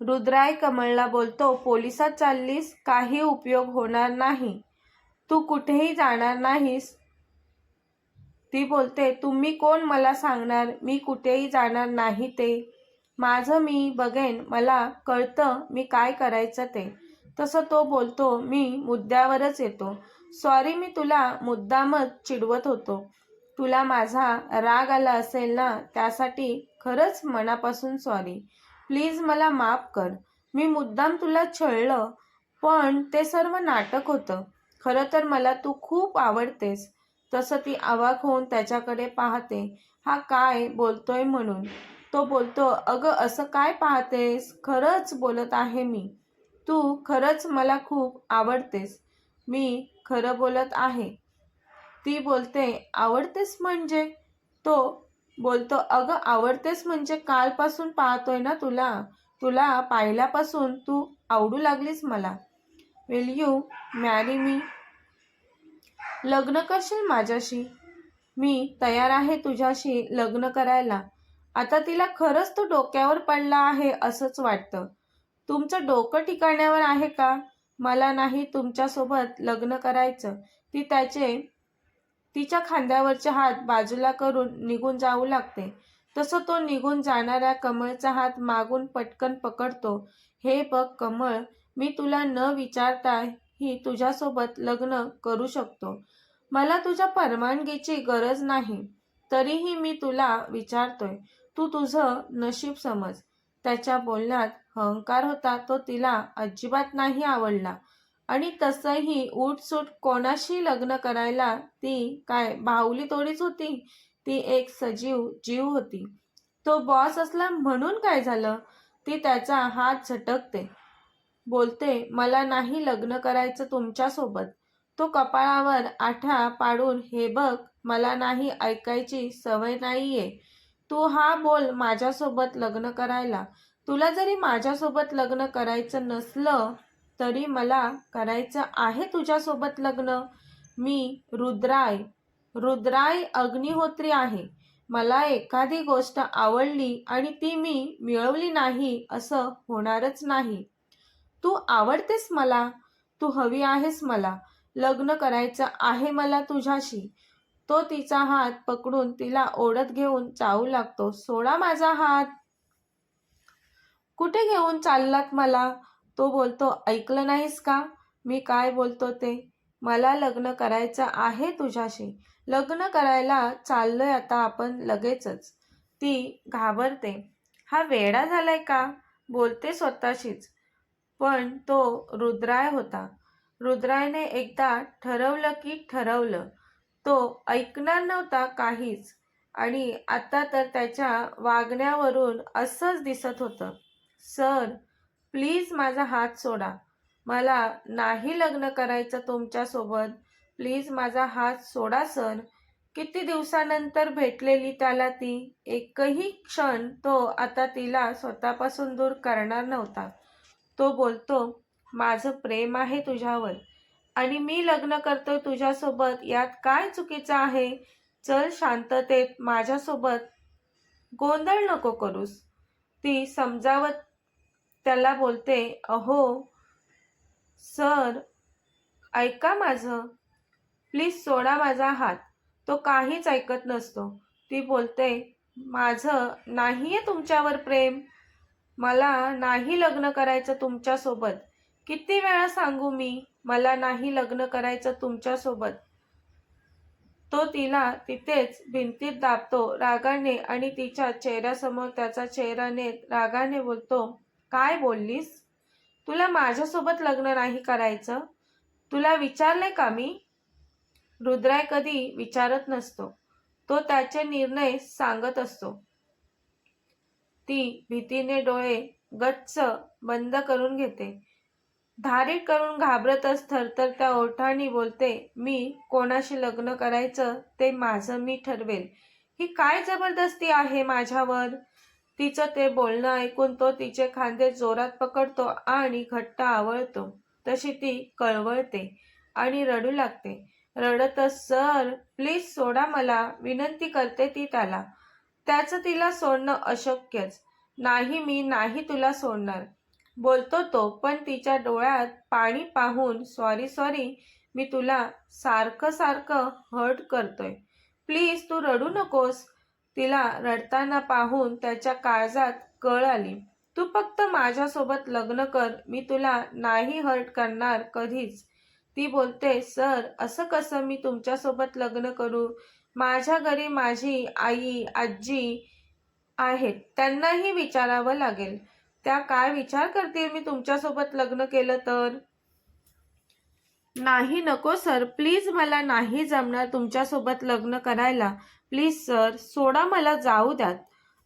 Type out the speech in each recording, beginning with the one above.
रुद्राय कमळला बोलतो पोलिसात चाललीस? काही उपयोग होणार नाही. तू कुठेही जाणार नाहीस. ती बोलते तुम्ही कोण मला सांगणार? मी कुठेही जाणार नाही ते. माझं मी बघेन मला कळतं मी काय करायचं ते. तसं तो बोलतो मी मुद्द्यावरच येतो. सॉरी मी तुला मुद्दामच चिडवत होतो. तुला माझा राग आला असेल ना त्यासाठी खरंच मनापासून सॉरी. प्लीज मला माफ कर. मी मुद्दाम तुला छळलं पण ते सर्व नाटक होतं. खरं तर मला तू खूप आवडतेस. तसं ती आवाक होऊन त्याच्याकडे पाहते. हा काय बोलतोय म्हणून? तो बोलतो अगं असं काय पाहतेस? खरंच बोलत आहे मी. तू खरंच मला खूप आवडतेस. मी खरं बोलत आहे. ती बोलते आवडतेस म्हणजे? तो बोलतो अगं आवडतेस म्हणजे कालपासून पाहतोय ना तुला? तुला पाहिल्यापासून तू आवडू लागलीस मला. विल यू मॅरी मी लग्न करशील माझ्याशी? मी तयार आहे तुझ्याशी लग्न करायला. आता तिला खरंच तो डोक्यावर पडला आहे असंच वाटतं. तुमचं डोकं ठिकाण्यावर आहे का? मला नाही तुमच्यासोबत लग्न करायचं. ती त्याचे तिच्या खांद्यावरचे हात बाजूला करून निघून जाऊ लागते. तसं तो निघून जाणाऱ्या कमळचा हात मागून पटकन पकडतो. हे बघ कमळ मी तुला न विचारता ही तुझ्यासोबत लग्न करू शकतो. मला तुझ्या परवानगीची गरज नाही. तरीही मी तुला विचारतोय. तू तुझं नशीब समज. त्याच्या बोलण्यात अहंकार होता तो तिला अजिबात नाही आवडला. आणि तसंही उठसूट कोणाशी लग्न करायला ती काय बाहुली तोडीच होती? ती एक सजीव जीव होती. तो बॉस असला म्हणून काय झालं? ती त्याचा हात झटकते. बोलते मला नाही लग्न करायचं तुमच्यासोबत. तो कपाळावर आठा पाडून हे बघ मला नाही ऐकायची सवय नाहीये. तू हा बोल माझ्यासोबत लग्न करायला. तुला जरी माझ्यासोबत लग्न करायचं नसलं तरी मला करायचं आहे तुझ्यासोबत लग्न? मी रुद्राय रुद्राय अग्निहोत्री आहे. मला एखादी गोष्ट आवडली आणि ती मी मिळवली नाही असं होणारच नाही. तू आवडतेस मला? तू हवी आहेस मला. लग्न करायचं आहे मला तुझ्याशी. तो तिचा हात पकडून तिला ओढत घेऊन चावू लागतो. सोडा माझा हात. कुठे घेऊन चाललात मला? तो बोलतो ऐकलं नाहीस का? मी काय बोलतो ते? मला लग्न करायचं आहे तुझ्याशी. लग्न करायला चाललोय आता आपण लगेचच. ती घाबरते. हा वेडा झालाय का? बोलते स्वतःशीच. पण तो रुद्राय होता. रुद्रायने एकदा ठरवलं की ठरवलं. तो ऐकणार नव्हता काहीच. आणि आता तर त्याच्या वागण्यावरून असंच दिसत होतं. सर प्लीज माझा हात सोडा. मला नाही लग्न करायचं तुमच्यासोबत. प्लीज माझा हात सोडा सर. किती दिवसानंतर भेटलेली त्याला ती? एकही क्षण तो आता तिला स्वतःपासून दूर करणार नव्हता. तो बोलतो माझं प्रेम आहे तुझ्यावर. आणि मी लग्न करतोय तुझ्यासोबत. यात काय चुकीचं आहे? चल शांततेत माझ्यासोबत. गोंधळ नको करूस. ती समजावत त्याला बोलते अहो सर ऐका माझं. प्लीज सोडा माझा हात. तो काहीच ऐकत नसतो. ती बोलते माझं नाही आहे तुमच्यावर प्रेम. मला नाही लग्न करायचं तुमच्यासोबत. किती वेळा सांगू मी मला नाही लग्न करायचं तुमच्यासोबत. तो तिला तिथेच भिंतीत दाबतो रागाने आणि तिच्या चेहऱ्यासमोर त्याचा चेहरा नेत रागाने बोलतो काय बोललीस? तुला माझ्यासोबत लग्न नाही करायचं? तुला विचारलंय का मी? रुद्राय कधी विचारत नसतो. तो त्याचे निर्णय सांगत असतो. ती भीतीने डोळे गच्च बंद करून घेते. धारीट करून घाबरतच थरथर त्या ओठाणी बोलते मी कोणाशी लग्न करायचं ते माझं मी ठरवेल. ही काय जबरदस्ती आहे माझ्यावर? तिचं ते बोलणं ऐकून तो तिचे खांदे जोरात पकडतो आणि घट्ट आवळतो. तशी ती कळवळते आणि रडू लागते. रडतच सर प्लीज सोडा मला. विनंती करते ती त्याला. त्याचं तिला सोडणं अशक्यच. नाही मी नाही तुला सोडणार. बोलतो तो पण तिच्या डोळ्यात पाणी पाहून सॉरी सॉरी मी तुला सारखं सारखं हर्ट करतोय. प्लीज तू रडू नकोस. तिला रडताना पाहून त्याच्या काळजात कळ आली. तू फक्त माझ्यासोबत लग्न कर मी तुला नाही हर्ट करणार कधीच. ती बोलते सर असं कसं मी तुमच्यासोबत लग्न करू? माझ्या घरी माझी आई आजी आहेत त्यांनाही विचारावं लागेल. त्या काय विचार करतील मी तुमच्यासोबत लग्न केलं तर? नाही नको सर. प्लीज मला नाही जमणार तुमच्यासोबत लग्न करायला. प्लीज सर सोडा मला जाऊ द्यात.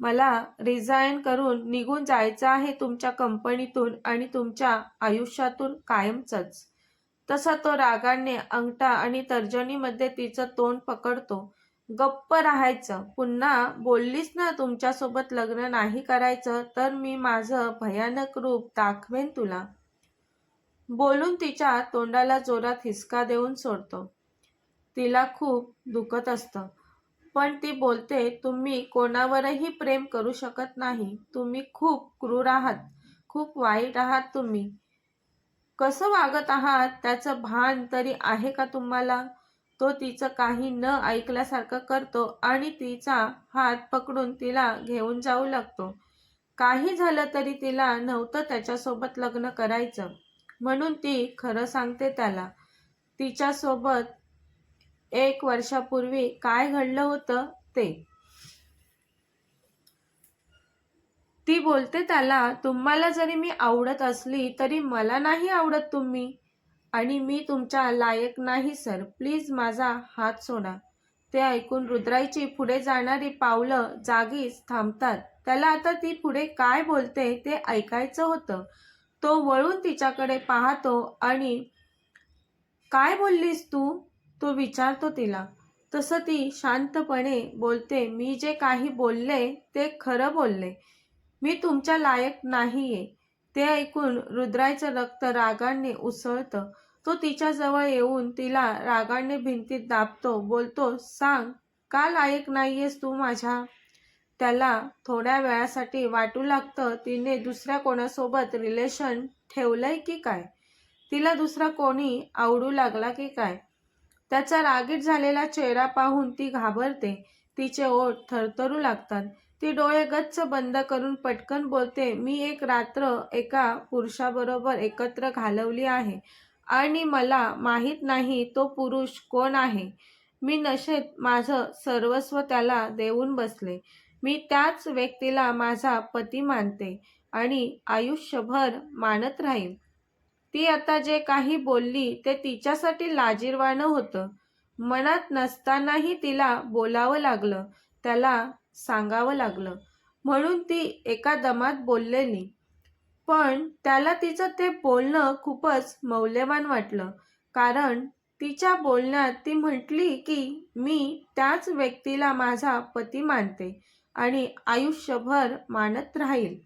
मला रिझाईन करून निघून जायचं आहे तुमच्या कंपनीतून आणि तुमच्या आयुष्यातून कायमचंच. तसा तो रागाने अंगठा आणि तर्जनीमध्ये तिचं तोंड पकडतो. गप्प राहायचं. पुन्हा बोललीस ना तुमच्यासोबत लग्न नाही करायचं तर मी माझं भयानक रूप दाखवेन तुला. बोलून तिच्या तोंडाला जोरात हिसका देऊन सोडतो. तिला खूप दुखत असतं. पण ती बोलते तुम्ही कोणावरही प्रेम करू शकत नाही. तुम्ही खूप क्रूर आहात. खूप वाईट आहात तुम्ही. कसं वागत आहात? त्याचं भान तरी आहे का तुम्हाला? तो तिचं काही न ऐकल्यासारखं करतो आणि तिचा हात पकडून तिला घेऊन जाऊ लागतो. काही झालं तरी तिला नव्हतं त्याच्यासोबत लग्न करायचं. म्हणून ती खरं सांगते त्याला. तिच्यासोबत एक वर्षापूर्वी काय घडलं होतं ते? ती बोलते त्याला तुम्हाला जरी मी आवडत असली तरी मला नाही आवडत तुम्ही. आणि मी तुमच्या लायक नाही सर. प्लीज माझा हात सोडा. ते ऐकून रुद्राईची पुढे जाणारी पावलं जागीच थांबतात. त्याला आता ती पुढे काय बोलते ते ऐकायचं होतं. तो वळून तिच्याकडे पाहतो आणि काय बोललीस तू? तो विचारतो तिला. तसं ती शांतपणे बोलते मी जे काही बोलले ते खरं बोलले. मी तुमच्या लायक नाहीये. ते ऐकून रुद्रायचं रक्त रागाने उसळतं. तो तिच्याजवळ येऊन तिला रागाने भिंतीत दाबतो बोलतो सांग का लायक नाहीयेस तू माझ्या? त्याला थोड्या वेळासाठी वाटू लागतं तिने दुसऱ्या कोणासोबत रिलेशन ठेवलंय की काय? तिला दुसरा कोणी आवडू लागला की काय? त्याचा रागीट झालेला चेहरा पाहून ती घाबरते. तिचे ओठ थरथरू लागतात. ती डोळे गच्च बंद करून पटकन बोलते मी एक रात्र एका पुरुषाबरोबर एकत्र घालवली आहे आणि मला माहीत नाही तो पुरुष कोण आहे. मी नशेत माझं सर्वस्व त्याला देऊन बसले. मी त्याच व्यक्तीला माझा पती मानते आणि आयुष्यभर मानत राहील ती आता जे काही बोलली ते तिच्यासाठी लाजीरवाणं होतं. मनात नसतानाही तिला बोलावं लागलं त्याला सांगावं लागलं. म्हणून ती एका दमात बोललेली. पण त्याला तिचं ते बोलणं खूपच मौल्यवान वाटलं कारण तिच्या बोलण्यात ती म्हटली की मी त्याच व्यक्तीला माझा पती मानते. आणि आयुष्यभर मानत राहील.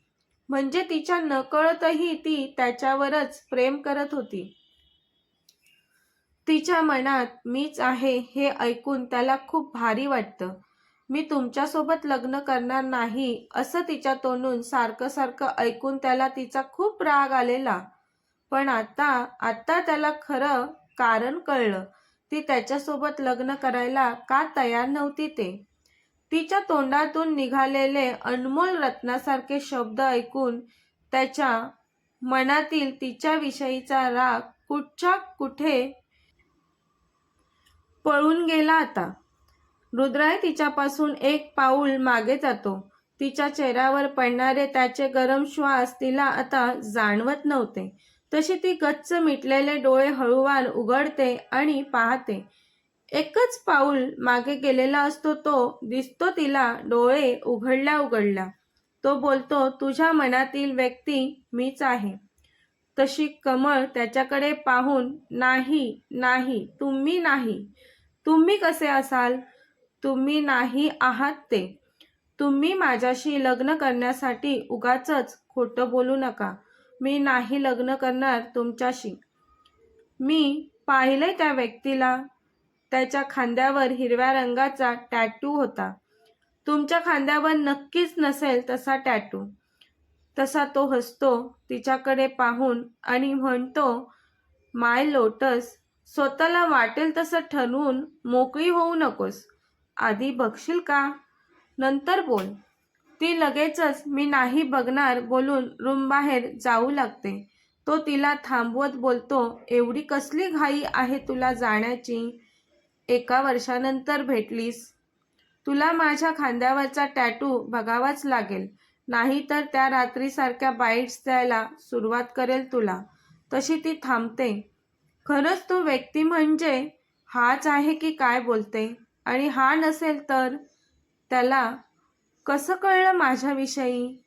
म्हणजे तिच्या नकळतही ती त्याच्यावरच प्रेम करत होती. तिच्या मनात मीच आहे हे ऐकून त्याला खूप भारी वाटतं. मी तुमच्यासोबत लग्न करणार नाही असं तिच्या तोंडून सारखं सारखं ऐकून त्याला तिचा खूप राग आलेला. पण आता आता त्याला खरं कारण कळलं. ती त्याच्यासोबत लग्न करायला का तयार नव्हती ते? तिच्या तोंडातून निघालेले अनमोल रत्नासारखे शब्द ऐकून त्याच्या मनातील तिच्याविषयीचा राग कुठच्या कुठे पळून गेला आता? रुद्राय तिच्यापासून एक पाऊल मागे जातो. तिच्या चेहऱ्यावर पडणारे त्याचे गरम श्वास तिला आता जाणवत नव्हते. तशी ती गच्च मिटलेले डोळे हळूवार उघडते आणि पाहते. एकच पाऊल मागे गेलेला असतो तो दिसतो तिला डोळे उघडल्या उघडल्या. तो बोलतो तुझ्या मनातील व्यक्ती मीच आहे. तशी कमळ त्याच्याकडे पाहून नाही नाही तुम्ही नाही. तुम्ही कसे असाल? तुम्ही नाही आहात ते. तुम्ही माझ्याशी लग्न करण्यासाठी उगाच खोटं बोलू नका. मी नाही लग्न करणार तुमच्याशी. मी पाहिले त्या व्यक्तीला. त्याच्या खांद्यावर हिरव्या रंगाचा टॅटू होता. तुमच्या खांद्यावर नक्कीच नसेल तसा टॅटू तसा तो हसतो तिच्याकडे पाहून आणि म्हणतो माय लोटस स्वतःला वाटेल तसं ठरवून मोकळी होऊ नकोस. आधी बघशील का? नंतर बोल. ती लगेचच मी नाही बघणार बोलून रूमबाहेर जाऊ लागते. तो तिला थांबवत बोलतो एवढी कसली घाई आहे तुला जाण्याची? एका वर्षानंतर भेटलीस. तुला माझ्या खांद्यावरचा टॅटू बघावाच लागेल. नाहीतर त्या रात्रीसारख्या बाईट्स द्यायला सुरुवात करेल तुला. तशी ती थांबते. खरंच तो व्यक्ती म्हणजे हाच आहे की काय बोलते? आणि हा नसेल तर त्याला कसं कळलं माझ्याविषयी?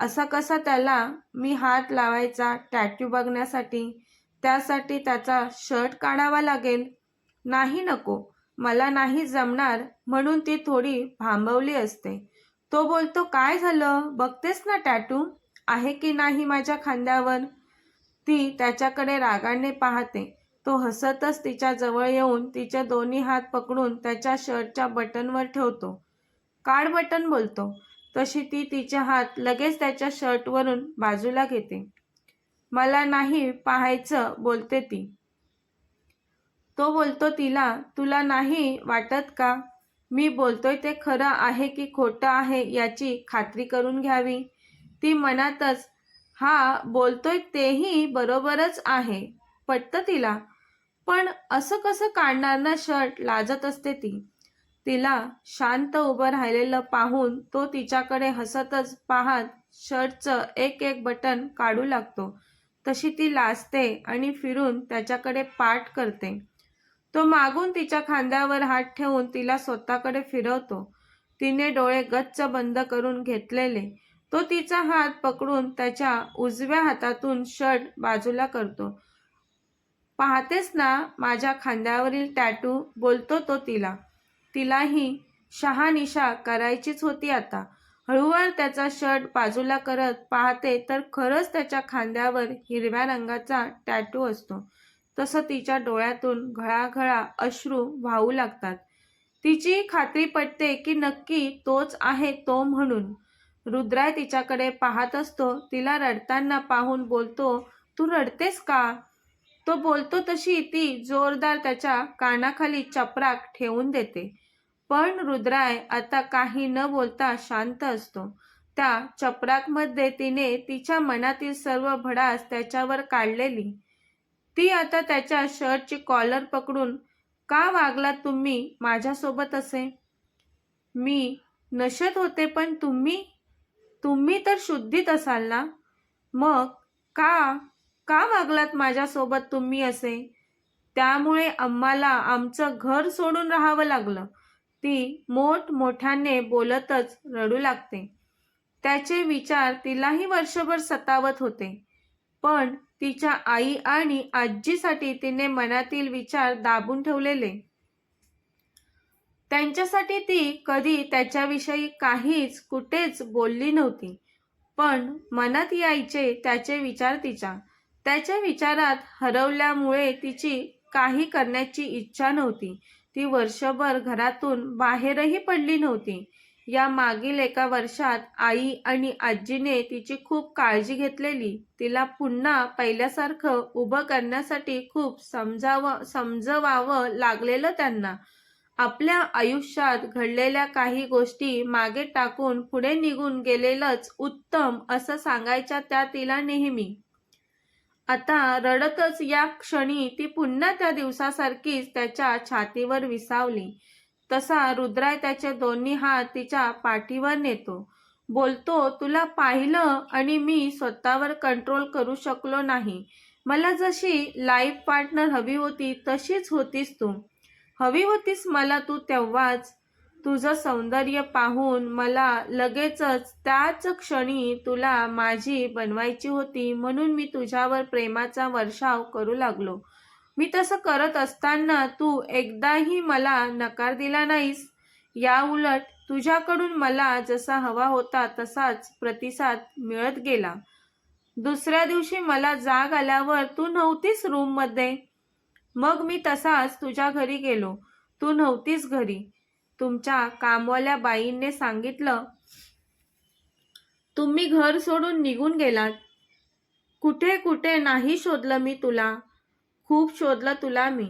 असा कसा त्याला मी हात लावायचा टॅटू बघण्यासाठी? त्यासाठी त्याचा शर्ट काढावा लागेल. नाही नको मला नाही जमणार म्हणून ती थोडी भांबवली असते. तो बोलतो काय झालं? बघतेस ना टॅटू? आहे की नाही माझ्या खांद्यावर? ती त्याच्याकडे रागाने पाहते. तो हसतच तिच्या जवळ येऊन तिचे दोन्ही हात पकडून त्याच्या शर्टच्या बटनवर ठेवतो. काळ बटन बोलतो. तशी ती तिचे हात लगेच त्याच्या शर्टवरून बाजूला घेते. मला नाही पाहायचं बोलते ती. तो बोलतो तिला तुला नाही वाटत का? मी बोलतोय ते खरं आहे की खोटं आहे याची खात्री करून घ्यावी? ती मनातच हा बोलतोय तेही बरोबरच आहे पटतं तिला. पण असं कसं काढणार ना शर्ट लाजत असते ती? तिला शांत उभं राहिलेलं पाहून तो तिच्याकडे हसतच पाहत शर्टचं एक एक बटन काढू लागतो. तशी ती लाजते आणि फिरून त्याच्याकडे पाठ करते. तो मागून तिच्या खांद्यावर हात ठेवून तिला स्वतःकडे फिरवतो. तिने डोळे गच्च बंद करून घेतलेले. तो तिचा हात पकडून त्याच्या उजव्या हातातून शर्ट बाजूला करतो. पाहतेस ना माझ्या खांद्यावरील टॅटू बोलतो तो तिला. तिलाही शहानिशा करायचीच होती आता. हळूवार त्याचा शर्ट बाजूला करत पाहते तर खरंच त्याच्या खांद्यावर हिरव्या रंगाचा टॅटू असतो. तसं तिच्या डोळ्यातून घळाघळा अश्रू वाहू लागतात. तिची खात्री पटते की नक्की तोच आहे तो म्हणून. रुद्राय तिच्याकडे पाहत असतो तिला रडताना पाहून बोलतो तू रडतेस का? तो बोलतो तशी ती जोरदार त्याच्या कानाखाली चपराक ठेवून देते. पण रुद्राय आता काही न बोलता शांत असतो. त्या चपराकमध्ये तिने तिच्या मनातील सर्व भडास त्याच्यावर काढलेली. ती आता त्याच्या शर्टची कॉलर पकडून का वागलात तुम्ही माझ्यासोबत असे? मी नशत होते पण तुम्ही तुम्ही तर शुद्धीत असाल ना? मग का का वागलात माझ्यासोबत तुम्ही असे? त्यामुळे आम्हाला आमचं घर सोडून राहावं लागलं. ती मोठ मोठ्याने बोलतच रडू लागते. त्याचे विचार तिलाही वर्षभर सतावत होते. पण तिच्या आई आणि आजीसाठी तिने मनातील विचार दाबून ठेवलेले. त्यांच्यासाठी ती कधी त्याच्याविषयी काहीच कुठेच बोलली नव्हती. पण मनात यायचे त्याचे विचार तिच्या. त्याच्या विचारात हरवल्यामुळे तिची काही करण्याची इच्छा नव्हती. ती वर्षभर घरातून बाहेरही पडली नव्हती. या मागील एका वर्षात आई आणि आजीने तिची खूप काळजी घेतलेली. तिला पुन्हा पहिल्यासारखं उभं करण्यासाठी खूप समजावं समजवावं लागलेलं त्यांना. आपल्या आयुष्यात घडलेल्या काही गोष्टी मागे टाकून पुढे निघून गेलेलंच उत्तम असं सांगायच्या त्या तिला नेहमी. आता रडतच या क्षणी ती पुन्हा त्या दिवसासारखीच त्याच्या छातीवर विसावली. तसा रुद्राय त्याचे दोन्ही हात तिच्या पाठीवर नेतो. बोलतो तुला पाहिलं आणि मी स्वतःवर कंट्रोल करू शकलो नाही. मला जशी लाईफ पार्टनर हवी होती तशीच होतीस तू. हवी होतीस मला तू तेव्हाच. तुझं सौंदर्य पाहून मला लगेचच त्याच क्षणी तुला माझी बनवायची होती म्हणून मी तुझ्यावर प्रेमाचा वर्षाव करू लागलो. मी तसं करत असताना तू एकदाही मला नकार दिला नाहीस. या उलट तुझ्याकडून मला जसा हवा होता तसाच प्रतिसाद मिळत गेला. दुसऱ्या दिवशी मला जाग आल्यावर तू नव्हतीस रूममध्ये. मग मी तसाच तुझ्या घरी गेलो. तू नव्हतीस घरी. तुमच्या कामवाल्या बाईंने सांगितलं तुम्ही घर सोडून निघून गेलात. कुठे कुठे नाही शोधलं मी तुला. खूप शोधलं तुला मी.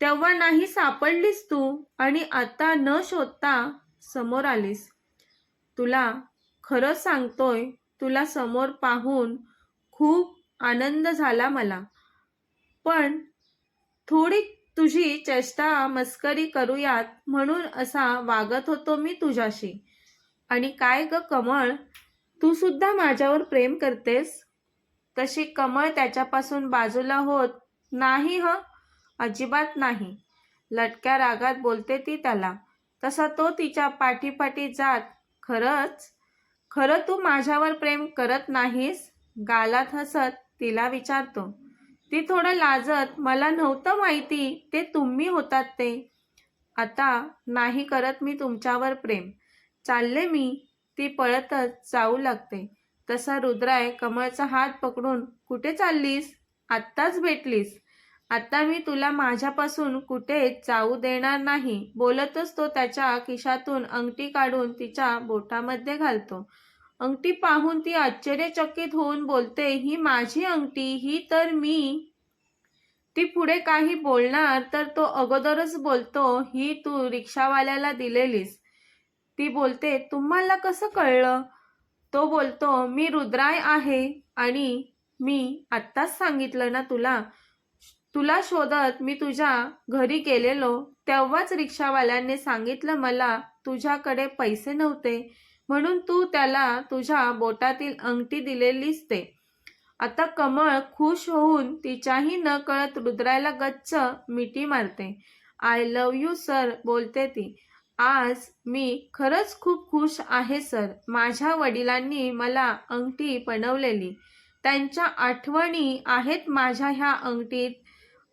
तेव्हा नाही सापडलीस तू आणि आता न शोधता समोर आलीस. तुला खरंच सांगतोय तुला समोर पाहून खूप आनंद झाला मला. पण थोडी तुझी चेष्टा मस्करी करूयात म्हणून असा वागत होतो मी तुझ्याशी. आणि काय ग कमळ? तू सुद्धा माझ्यावर प्रेम करतेस? तशी कमळ त्याच्यापासून बाजूला होत नाही ह अजिबात नाही. लटक्या रागात बोलते ती त्याला. तसा तो तिच्या पाठीपाठी जात खरंच? खरं तू माझ्यावर प्रेम करत नाहीस? गालात हसत तिला विचारतो. ती थोडं लाजत मला नव्हतं माहिती ते तुम्ही होतात ते. आता नाही करत मी तुमच्यावर प्रेम. चालले मी. ती पळतच जाऊ लागते. तसा रुद्राय कमळचा हात पकडून कुठे चाललीस? आत्ताच भेटलीस. आता मी तुला माझ्यापासून कुठे जाऊ देणार नाही. बोलतच तो त्याच्या खिशातून अंगठी काढून तिच्या बोटामध्ये घालतो. अंगठी पाहून ती आश्चर्यचकित होऊन बोलते ही माझी अंगठी ही तर मी. ती पुढे काही बोलणार तर तो अगोदरच बोलतो ही तू रिक्षावाल्याला दिलेलीस. ती बोलते तुम्हाला कसं कळलं? तो बोलतो मी रुद्राय आहे आणि मी आत्ताच सांगितलं ना तुला? तुला शोधत मी तुझ्या घरी गेलेलो तेव्हाच रिक्षावाल्याने सांगितलं मला तुझ्याकडे पैसे नव्हते. म्हणून तू त्याला तुझ्या बोटातील अंगठी दिलेलीच ते. आता कमळ खुश होऊन तिच्याही न कळत रुद्रायला गच्च मिठी मारते. आय लव यू सर बोलते ती. आज मी खरंच खूप खुश आहे सर. माझ्या वडिलांनी मला अंगठी बनवलेली. त्यांच्या आठवणी आहेत माझ्या ह्या अंगठीत.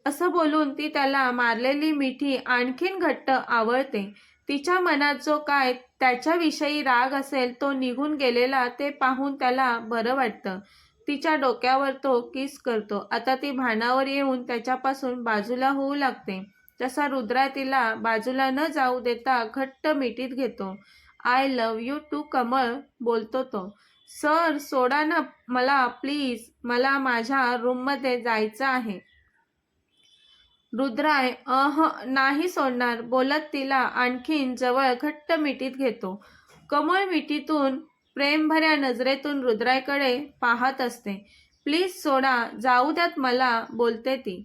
असं बोलून ती त्याला मारलेली मिठी आणखीन घट्ट आवळते. तिच्या मनात जो काय त्याच्याविषयी राग असेल तो निघून गेलेला ते पाहून त्याला बरं वाटतं. तिच्या डोक्यावर तो किस करतो. आता ती भानावर येऊन त्याच्यापासून बाजूला होऊ लागते. तसा रुद्रा तिला बाजूला न जाऊ देता घट्ट मिठीत घेतो. आय लव यू टू कमळ बोलतो तो. सर सोडा ना मला प्लीज. मला माझ्या रूममध्ये जायचं आहे. रुद्राय अह नाही सोडणार. बोलत तिला आणखीन जवळ घट्ट मिठीत घेतो. कमळ मिठीतून प्रेमभऱ्या नजरेतून रुद्रायकडे पाहत असते. प्लीज सोडा जाऊ द्यात मला बोलते ती.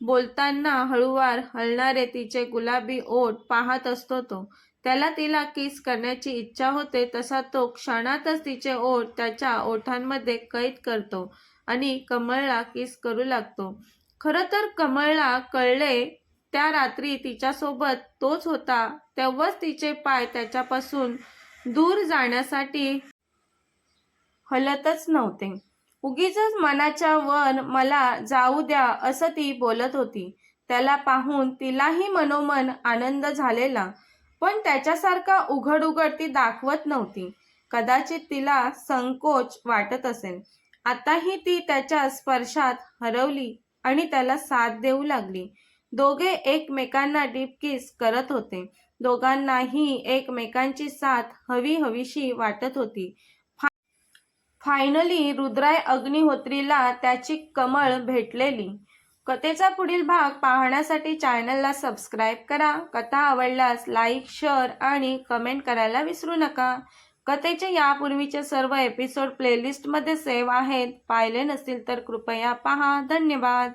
बोलताना हळूवार हलणारे तिचे गुलाबी ओठ पाहत असतो तो. त्याला तिला किस करण्याची इच्छा होते तसा तो क्षणातच तिचे ओठ त्याच्या ओठांमध्ये कैद करतो आणि कमळला किस करू लागतो. खरं तर कमळला कळले त्या रात्री तिच्यासोबत तोच होता तेव्हाच तिचे पाय त्याच्यापासून दूर जाण्यासाठी हलतच नव्हते. उगीच मनाच्या वर मला जाऊ द्या असं ती बोलत होती. त्याला पाहून तिलाही मनोमन आनंद झालेला. पण त्याच्यासारखा उघड उघड ती दाखवत नव्हती. कदाचित तिला संकोच वाटत असेल. आताही ती त्याच्या स्पर्शात हरवली आणि त्याला साथ देऊ लागली. दोघे एकमेकांना डीपकिस करत होते. दोघांनाही एकमेकांची साथ हवी हवीशी वाटत होती. फायनली रुद्राय अग्निहोत्रीला त्याची कमळ भेटलेली. कथेचा पुढील भाग पाहण्यासाठी चॅनलला सबस्क्राईब करा. कथा आवडल्यास लाईक शेअर आणि कमेंट करायला विसरू नका. कथेचे यापूर्वीचे सर्व एपिसोड प्लेलिस्टमध्ये सेव्ह आहेत. पाहिले नसतील तर कृपया पहा. धन्यवाद.